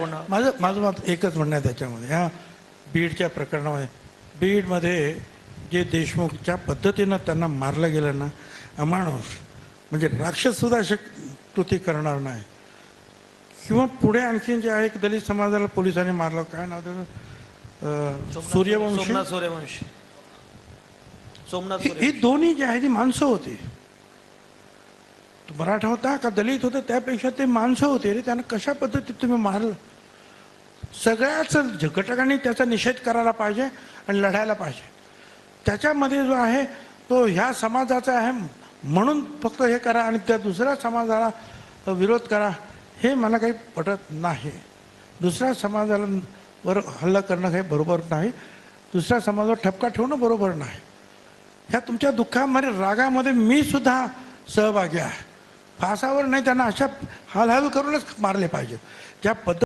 होणं माझं माझं मत एकच म्हणणं आहे त्याच्यामध्ये ह्या बीडच्या प्रकरणामध्ये बीडमध्ये जे देशमुख ज्या पद्धतीनं त्यांना मारलं गेलं ना अमानुष म्हणजे राक्षससुद्धा अशी कृती करणार नाही. किंवा पुढे आणखीन जे आहे एक दलित समाजाला पोलिसांनी मारलं काय नाव त्याचं? सूर्यवंशी? सोमनाथ सूर्यवंशी. सोमनाथ ही ही दोन्ही जी आहे ती माणसं होती. तो मराठा होता का दलित होता त्यापेक्षा ते माणसं होते रे त्यांना कशा पद्धतीत तुम्ही मारलं? सगळ्याच घटकांनी त्याचा निषेध करायला पाहिजे आणि लढायला पाहिजे. त्याच्यामध्ये जो आहे तो ह्या समाजाचा आहे म्हणून फक्त हे करा आणि त्या दुसऱ्या समाजाला विरोध करा हे मला काही पटत नाही. दुसऱ्या समाजाला वर हल्ला करणं काही बरोबर नाही. दुसऱ्या समाजावर ठपका ठेवणं बरोबर नाही. ह्या तुमच्या दुःखामध्ये रागामध्ये मी सुद्धा सहभागी आहे. फासावर नाही त्यांना अशा हालहाल करूनच मारले पाहिजे ज्या पद्धत